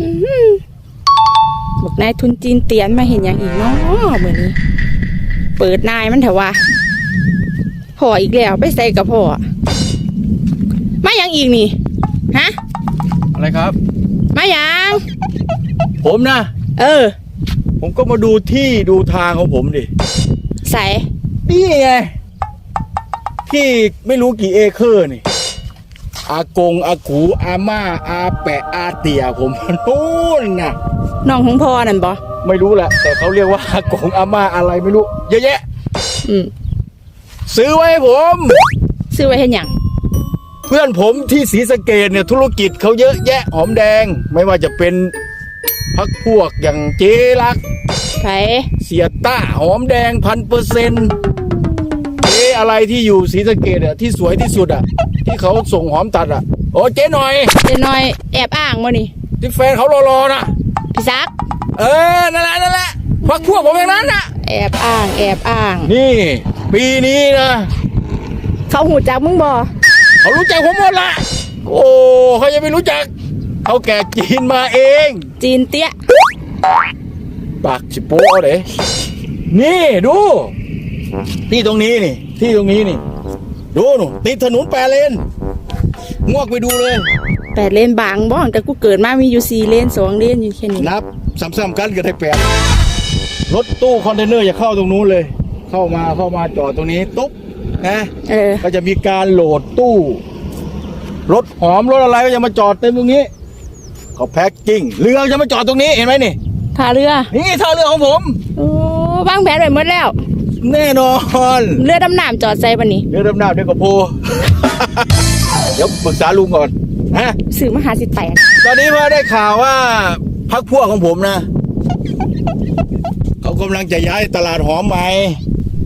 อื้อหือบอกนายทุนจีนเตียนมาเห็นอย่างอีกเนาะเหมือนนี้ เปิดนายมันเถอะวะพ่ออีกแล้วไปใส่กับพ่อมาอย่างอีกนี่ฮะอะไรครับ มาอย่างผมนะเออ ผมก็มาดูที่ดูทางของผมดิใส่นี่ไงที่ไม่รู้กี่เอเคอร์นี่ อากงอากูอาม่าอาแปะอาเตี่ยผมนู่นนะน้องของพ่อนั่นบ่ไม่รู้แหละ แต่เขาเรียกว่าอากงอาม่าอะไรไม่รู้ เยอะแยะอืมซื้อไว้ให้ผม ซื้อไว้เห็นอย่างเพื่อนผมที่ศรีสะเกดเนี่ยธุรกิจเขาเยอะแยะหอมแดง ไม่ว่าจะเป็นพักพวกอย่างเจรักไผเสียต้าหอมแดงพันเปอร์เซ็นต์เจ๊ อะไรที่อยู่ศรีสะเกดอะที่สวยที่สุดอะที่เขาส่งหอมตัดอะโอ้เจ๊หน่อย เจน้อยแอบอ้างบ่นี่ที่แฟนเขารอๆนะพี่ซัก เออนั่นแหละนั่นแหละพักพวกผมเองนั้นนะแอบอ้าง แอบอ้าง นี่ ปีนี้นะเขาหูจักมึงบ่เขารู้จักผมหมดละโอ้เขายังไม่รู้จักเขาแก่จีนมาเอง จีนเตี้ยปากชิโป้เด้นี่ดู ที่ตรงนี้นี่ ที่ตรงนี้นี่ ดูหนูติดถนนแปดเลนงวกไปดูเลย แปดเลนบางบ่แต่กูเกิดมามีอยู่สี่เลนสองเลนอยู่แค่นี้นับซ้ำๆกันก็ได้แปดรถตู้คอนเทนเนอร์อย่าเข้าตรงนู้นเลย เข้ามาเข้ามาจอดตรงนี้ตุ๊บนะเออก็จะมีการโหลดตู้ รถหอมรถอะไรก็จะมาจอดเต็มตรงนี้เขาแพ็คกิ้งเรือจะมาจอดตรงนี้เห็นไหมนี่ท่าเรือนี่ท่าเรือของผมโอ้วางแผนไว้หมดแล้ว แน่นอนเรือดำน้ำจอดใส่บันนี้ เรือดำน้ำเดี๋ยวกับโพ เดี๋ยวปรึกษาลุงก่อนฮะสื่อมหาสิทธิ์แตกตอนนี้ว่าได้ข่าวว่าพักพวกของผมนะ เขากำลังจะย้ายตลาดหอมใหม่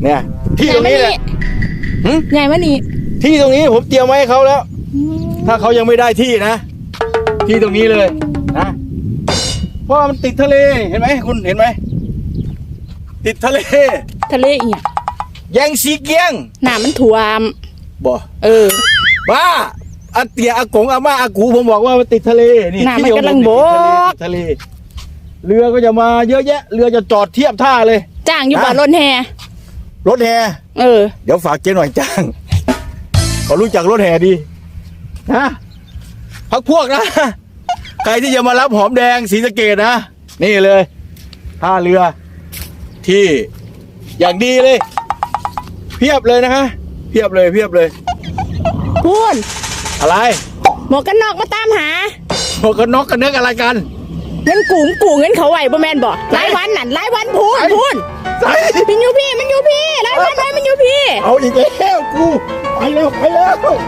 เนี่ย ที่ตรงนี้แหละหึใหญ่มานี่ที่ตรงนี้ผมเตรียมไว้ให้เขาแล้ว ถ้าเขายังไม่ได้ที่นะ ที่ตรงนี้เลยนะเพราะว่ามันติดทะเลเห็นไหมคุณเห็นไหมติดทะเล ทะเลอีกแยงสีเกียงน้ำมันท่วม บ่เออบ้าอาเตียอากงอาม่าอากูผมบอกว่ามันติดทะเลนี่น่ะมันที่ผมกำลังติดโบกติดทะเล เรือก็จะมาเยอะแยะ เรือจะจอดเทียบท่าเลย จ้างอยู่นะบ่รถแห่รถแห่เออ เดี๋ยวฝากเจ๊หน่อยจ้างเขารู้จักรถแห่ดีนะพักพวกนะใครที่จะมารับหอมแดงสีสะเกดนะ นี่เลยท่าเรือที่ อย่างดีเลย เพียบเลยนะคะ เพียบเลยเพียบเลย พูนอะไรหมวกกันน็อกมาตามหาหมวกกันน็อกกันเนึกอะไรกันเงินกูงกูเงินเขาไหวบ่แมนบ่รายวันนั่นรายวันพูนไอ้พูนใส่มันอยู่พี่มันอยู่พี่รายวันไว้มันอยู่พี่ เอาอีกแล้วกูไปแล้วไปแล้วโอ้ย